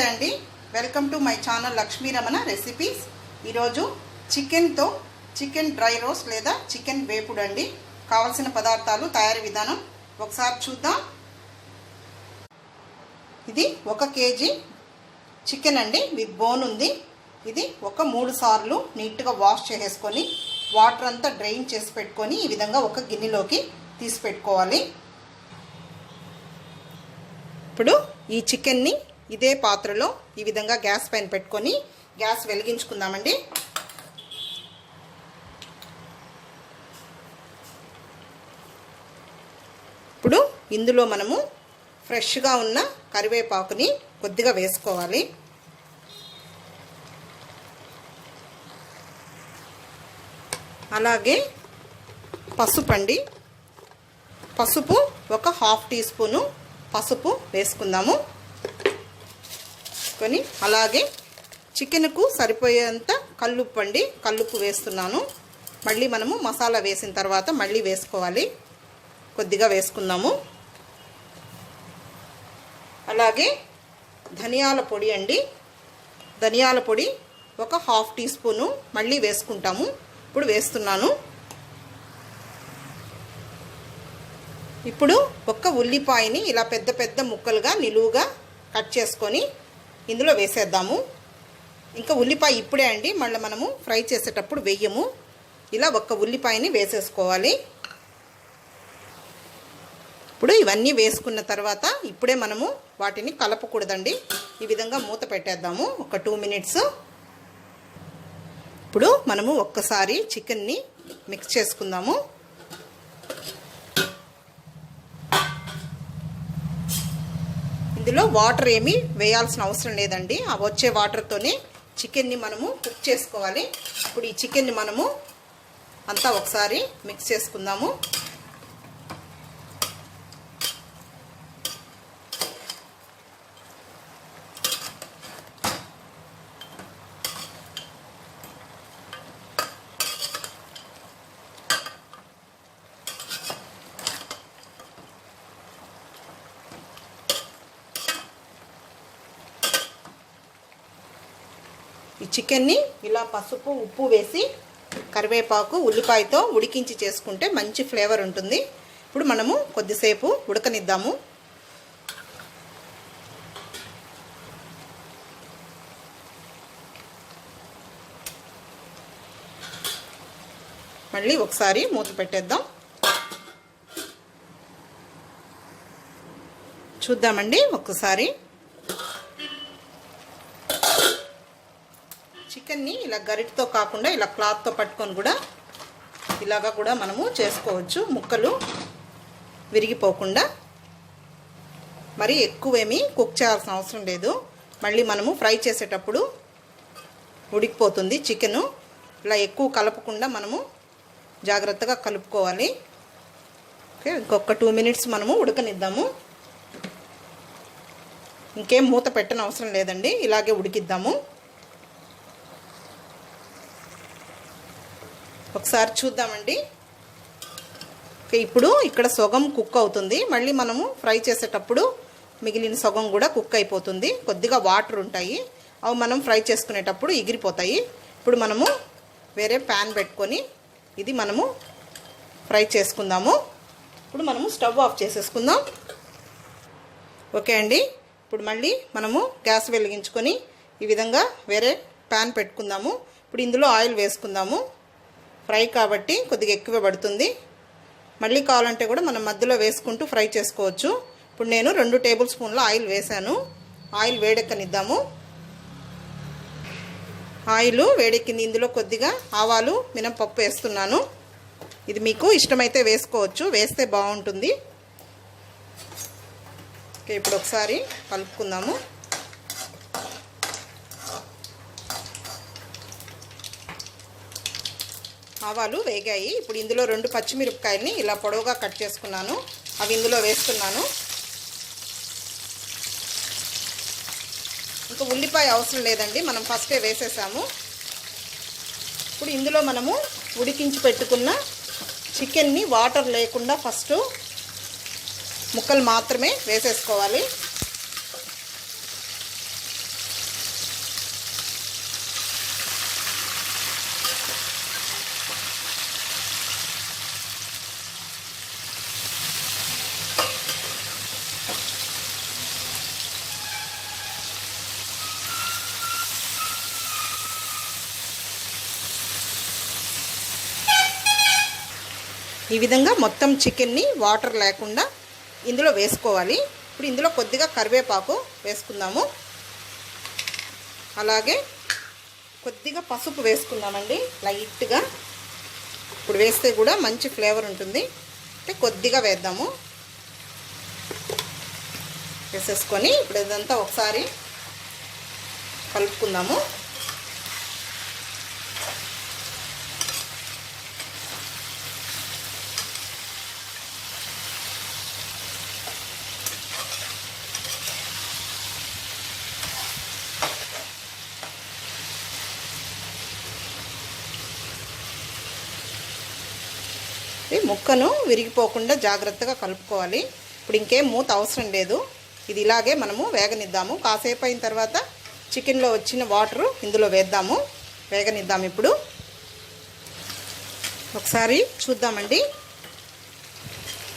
నమస్తే అండి. Welcome to my channel Lakshmi Ramana recipes ఈరోజు చికెన్తో చికెన్ డ్రై రోస్ట్ లేదా చికెన్ వేపుడు అండి. కావలసిన పదార్థాలు తయారీ విధానం ఒకసారి చూద్దాం. ఇది ఒక కేజీ చికెన్ అండి. విత్ బోన్ ఉంది. ఇది ఒక మూడు సార్లు నీట్గా వాష్ చేసేసుకొని వాటర్ అంతా డ్రైన్ చేసి పెట్టుకొని ఈ విధంగా ఒక గిన్నెలోకి తీసి పెట్టుకోవాలి. ఇప్పుడు ఈ చికెన్ని ఇదే పాత్రలో ఈ విధంగా గ్యాస్ పైన పెట్టుకొని గ్యాస్ వెలిగించుకుందామండి. ఇప్పుడు ఇందులో మనము ఫ్రెష్గా ఉన్న కరివేపాకుని కొద్దిగా వేసుకోవాలి. అలాగే పసుపు అండి. పసుపు ఒక హాఫ్ టీ స్పూను పసుపు వేసుకుందాము. కొని అలాగే చికెన్కు సరిపోయేంత కల్లుప్పు అండి కల్లుప్పు వేస్తున్నాను. మళ్ళీ మనము మసాలా వేసిన తర్వాత మళ్ళీ వేసుకోవాలి. కొద్దిగా వేసుకుందాము. అలాగే ధనియాల పొడి అండి. ధనియాల పొడి ఒక హాఫ్ టీ స్పూను మళ్ళీ వేసుకుంటాము. ఇప్పుడు వేస్తున్నాను. ఇప్పుడు ఒక్క ఉల్లిపాయని ఇలా పెద్ద పెద్ద ముక్కలుగా నిలువుగా కట్ చేసుకొని ఇందులో వేసేద్దాము. ఇంకా ఉల్లిపాయ ఇప్పుడే అండి. మళ్ళీ మనము ఫ్రై చేసేటప్పుడు వెయ్యము. ఇలా ఒక్క ఉల్లిపాయని వేసేసుకోవాలి. ఇప్పుడు ఇవన్నీ వేసుకున్న తర్వాత ఇప్పుడే మనము వాటిని కలపకూడదండి. ఈ విధంగా మూత పెట్టేద్దాము. ఒక టూ మినిట్స్. ఇప్పుడు మనము ఒక్కసారి చికెన్ని మిక్స్ చేసుకుందాము. ఇందులో వాటర్ ఏమీ వేయాల్సిన అవసరం లేదండి. ఆ వచ్చే వాటర్తోనే చికెన్ని మనము కుక్ చేసుకోవాలి. ఇప్పుడు ఈ చికెన్ని మనము అంతా ఒకసారి మిక్స్ చేసుకుందాము. చికెన్ని ఇలా పసుపు ఉప్పు వేసి కరివేపాకు ఉల్లిపాయతో ఉడికించి చేసుకుంటే మంచి ఫ్లేవర్ ఉంటుంది. ఇప్పుడు మనము కొద్దిసేపు ఉడకనిద్దాము. మళ్ళీ ఒకసారి మూత పెట్టేద్దాం. చూద్దామండి ఒక్కసారి చికెన్ని ఇలా గరిటతో కాకుండా ఇలా క్లాత్తో పట్టుకొని కూడా ఇలాగా కూడా మనము చేసుకోవచ్చు. ముక్కలు విరిగిపోకుండా. మరి ఎక్కువేమీ కుక్ చేయాల్సిన అవసరం లేదు. మళ్ళీ మనము ఫ్రై చేసేటప్పుడు ఉడికిపోతుంది చికెను. ఇలా ఎక్కువ కలపకుండా మనము జాగ్రత్తగా కలుపుకోవాలి. ఓకే ఇంకొక టూ మినిట్స్ మనము ఉడకనిద్దాము. ఇంకేం మూత పెట్టని అవసరం లేదండి ఇలాగే ఉడికిద్దాము. ఒకసారి చూద్దామండి. ఇప్పుడు ఇక్కడ సొగం కుక్ అవుతుంది. మళ్ళీ మనము ఫ్రై చేసేటప్పుడు మిగిలిన సొగం కూడా కుక్ అయిపోతుంది. కొద్దిగా వాటర్ ఉంటాయి. అవి మనం ఫ్రై చేసుకునేటప్పుడు ఎగిరిపోతాయి. ఇప్పుడు మనము వేరే ప్యాన్ పెట్టుకొని ఇది మనము ఫ్రై చేసుకుందాము. ఇప్పుడు మనము స్టవ్ ఆఫ్ చేసేసుకుందాం. ఓకే అండి. ఇప్పుడు మళ్ళీ మనము గ్యాస్ వెలిగించుకొని ఈ విధంగా వేరే ప్యాన్ పెట్టుకుందాము. ఇప్పుడు ఇందులో ఆయిల్ వేసుకుందాము. ఫ్రై కాబట్టి కొద్దిగా ఎక్కువ పడుతుంది. మళ్ళీ కావాలంటే కూడా మనం మధ్యలో వేసుకుంటూ ఫ్రై చేసుకోవచ్చు. ఇప్పుడు నేను రెండు టేబుల్ స్పూన్ల ఆయిల్ వేసాను ఆయిల్ వేడెక్కనిద్దాము. ఆయిల్ వేడెక్కింది. ఇందులో కొద్దిగా ఆవాలు మినపప్పు వేస్తున్నాను. ఇది మీకు ఇష్టమైతే వేసుకోవచ్చు. వేస్తే బాగుంటుంది. ఓకే ఇప్పుడు ఒకసారి కలుపుకుందాము. ఆవాలు వేగాయి. ఇప్పుడు ఇందులో రెండు పచ్చిమిరపకాయలని ఇలా పొడవుగా కట్ చేసుకున్నాను. అవి ఇందులో వేస్తున్నాను. ఇంకా ఉల్లిపాయ అవసరం లేదండి. మనం ఫస్టే వేసేసాము. ఇప్పుడు ఇందులో మనము ఉడికించి పెట్టుకున్న చికెన్ని వాటర్ లేకుండా ఫస్ట్ ముక్కలు మాత్రమే వేసేసుకోవాలి. ఈ విధంగా మొత్తం చికెన్ని వాటర్ లేకుండా ఇందులో వేసుకోవాలి. ఇప్పుడు ఇందులో కొద్దిగా కరివేపాకు వేసుకుందాము. అలాగే కొద్దిగా పసుపు వేసుకుందామండి లైట్గా. ఇప్పుడు వేస్తే కూడా మంచి ఫ్లేవర్ ఉంటుంది. అంటే కొద్దిగా వేద్దాము. వేసేసుకొని ఇప్పుడు ఇదంతా ఒకసారి కలుపుకుందాము. ముక్కను విరిగిపోకుండా జాగ్రత్తగా కలుపుకోవాలి. ఇప్పుడు ఇంకేం మూత అవసరం లేదు. ఇది ఇలాగే మనము వేగనిద్దాము. కాసేపు అయిన తర్వాత చికెన్లో వచ్చిన వాటరు ఇందులో వేద్దాము. వేగనిద్దాం ఇప్పుడు. ఒకసారి చూద్దామండి.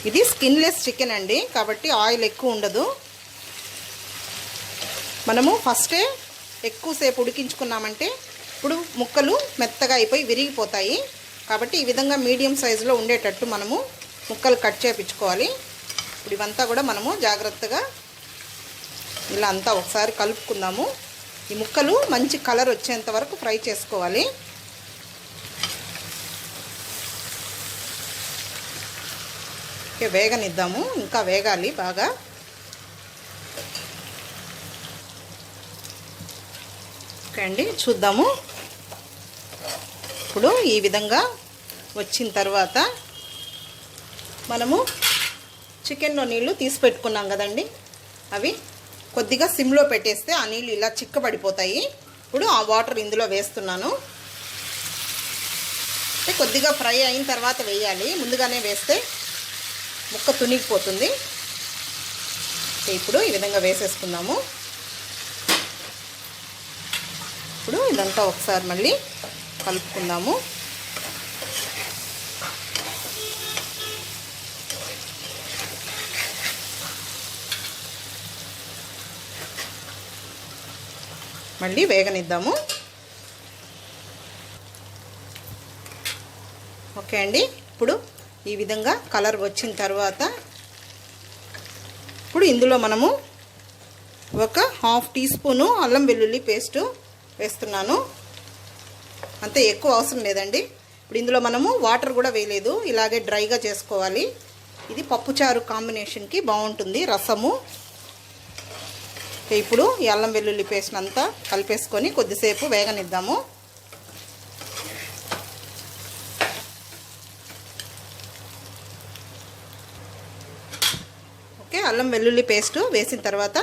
ఇది స్కిన్లెస్ చికెన్ అండి. కాబట్టి ఆయిల్ ఎక్కువ ఉండదు. మనము ఫస్టే ఎక్కువసేపు ఉడికించుకున్నామంటే ఇప్పుడు ముక్కలు మెత్తగా అయిపోయి విరిగిపోతాయి. కాబట్టి ఈ విధంగా మీడియం సైజులో ఉండేటట్టు మనము ముక్కలు కట్ చేపించుకోవాలి. ఇప్పుడు ఇవంతా కూడా మనము జాగ్రత్తగా ఇలా అంతా ఒకసారి కలుపుకుందాము. ఈ ముక్కలు మంచి కలర్ వచ్చేంత వరకు ఫ్రై చేసుకోవాలి. ఓకే వేగనిద్దాము. ఇంకా వేగాలి బాగా. ఓకే అండి చూద్దాము. ఇప్పుడు ఈ విధంగా వచ్చిన తర్వాత మనము చికెన్లో నీళ్ళు తీసి పెట్టుకున్నాం కదండి. అవి కొద్దిగా సిమ్లో పెట్టేస్తే ఆ నీళ్ళు ఇలా చిక్కబడిపోతాయి. ఇప్పుడు ఆ వాటర్ ఇందులో వేస్తున్నాను. అంటే కొద్దిగా ఫ్రై అయిన తర్వాత వేయాలి. ముందుగానే వేస్తే ముక్క తునిగిపోతుంది. ఇప్పుడు ఈ విధంగా వేసేసుకుందాము. ఇప్పుడు ఇదంతా ఒకసారి మళ్ళీ కలుపుకుందాము. మళ్ళీ వేగనిద్దాము. ఓకే అండి ఇప్పుడు ఈ విధంగా కలర్ వచ్చిన తర్వాత ఇప్పుడు ఇందులో మనము ఒక హాఫ్ టీ స్పూను అల్లం వెల్లుల్లి పేస్టు వేస్తున్నాను. అంతే ఎక్కువ అవసరం లేదండి. ఇప్పుడు ఇందులో మనము వాటర్ కూడా వేయలేదు. ఇలాగే డ్రైగా చేసుకోవాలి. ఇది పప్పుచారు కాంబినేషన్కి బాగుంటుంది రసము. ఇప్పుడు ఈ అల్లం వెల్లుల్లి పేస్ట్ అంతా కలిపేసుకొని కొద్దిసేపు వేగనిద్దాము. ఓకే అల్లం వెల్లుల్లి పేస్ట్ వేసిన తర్వాత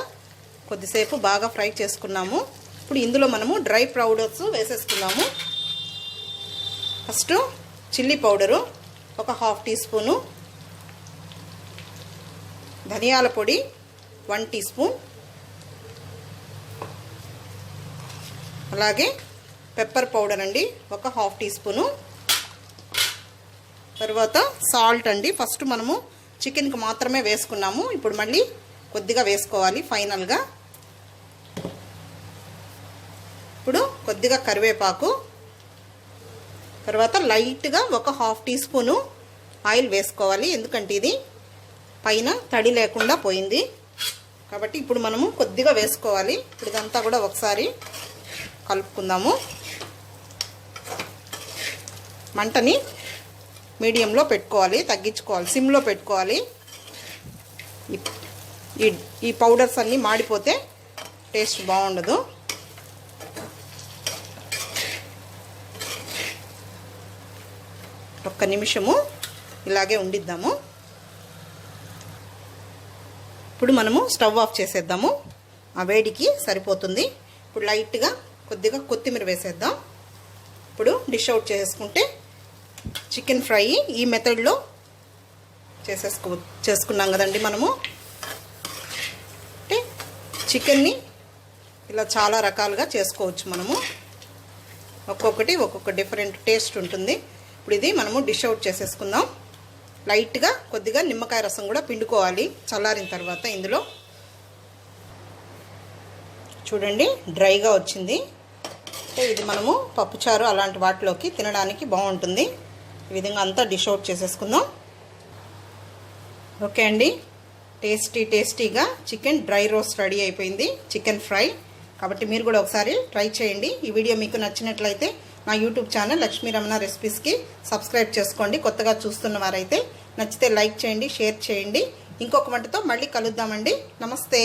కొద్దిసేపు బాగా ఫ్రై చేసుకున్నాము. ఇప్పుడు ఇందులో మనము డ్రై పౌడర్స్ వేసేసుకున్నాము. ఫస్ట్ చిల్లీ పౌడరు ఒక హాఫ్ టీ స్పూను. ధనియాల పొడి వన్ టీ స్పూన్. అలాగే పెప్పర్ పౌడర్ అండి ఒక హాఫ్ టీ స్పూను. తర్వాత సాల్ట్ అండి ఫస్ట్ మనము చికెన్కి మాత్రమే వేసుకున్నాము. ఇప్పుడు మళ్ళీ కొద్దిగా వేసుకోవాలి ఫైనల్గా. ఇప్పుడు కొద్దిగా కరివేపాకు తర్వాత లైట్గా ఒక హాఫ్ టీ స్పూను ఆయిల్ వేసుకోవాలి. ఎందుకంటే ఇది పైన తడి లేకుండా పోయింది. కాబట్టి ఇప్పుడు మనము కొద్దిగా వేసుకోవాలి. ఇప్పుడు ఇదంతా కూడా ఒకసారి కలుపుకుందాము. మంటని మీడియంలో పెట్టుకోవాలి తగ్గించుకోవాలి సిమ్లో పెట్టుకోవాలి. ఈ ఈ పౌడర్స్ అన్నీ మాడిపోతే టేస్ట్ బాగుండదు. ఒక్క నిమిషము ఇలాగే ఉండిద్దాము. ఇప్పుడు మనము స్టవ్ ఆఫ్ చేసేద్దాము. ఆ వేడికి సరిపోతుంది. ఇప్పుడు లైట్గా కొద్దిగా కొత్తిమీర వేసేద్దాం. ఇప్పుడు డిష్ అవుట్ చేసుకుంటే చికెన్ ఫ్రై ఈ మెథడ్లో చేసేసుకో చేసుకున్నాం కదండి మనము. అంటే చికెన్ని ఇలా చాలా రకాలుగా చేసుకోవచ్చు మనము. ఒక్కొక్కటి ఒక్కొక్క డిఫరెంట్ టేస్ట్ ఉంటుంది. ఇప్పుడు ఇది మనము డిష్ అవుట్ చేసేసుకుందాం. లైట్గా కొద్దిగా నిమ్మకాయ రసం కూడా పిండుకోవాలి చల్లారిన తర్వాత ఇందులో. చూడండి డ్రైగా వచ్చింది. ఇది మనము పప్పుచారు అలాంటి వాటిలోకి తినడానికి బాగుంటుంది. ఈ విధంగా అంతా డిష్ అవుట్ చేసేసుకుందాం. ఓకే అండి. టేస్టీ టేస్టీగా చికెన్ డ్రై రోస్ట్ రెడీ అయిపోయింది. చికెన్ ఫ్రై కాబట్టి మీరు కూడా ఒకసారి ట్రై చేయండి. ఈ వీడియో మీకు నచ్చినట్లయితే నా యూట్యూబ్ ఛానల్ లక్ష్మీ రమణ రెసిపీస్కి సబ్స్క్రైబ్ చేసుకోండి. కొత్తగా చూస్తున్న వారైతే నచ్చితే లైక్ చేయండి షేర్ చేయండి. ఇంకొక వంటతో మళ్ళీ కలుద్దామండి. నమస్తే.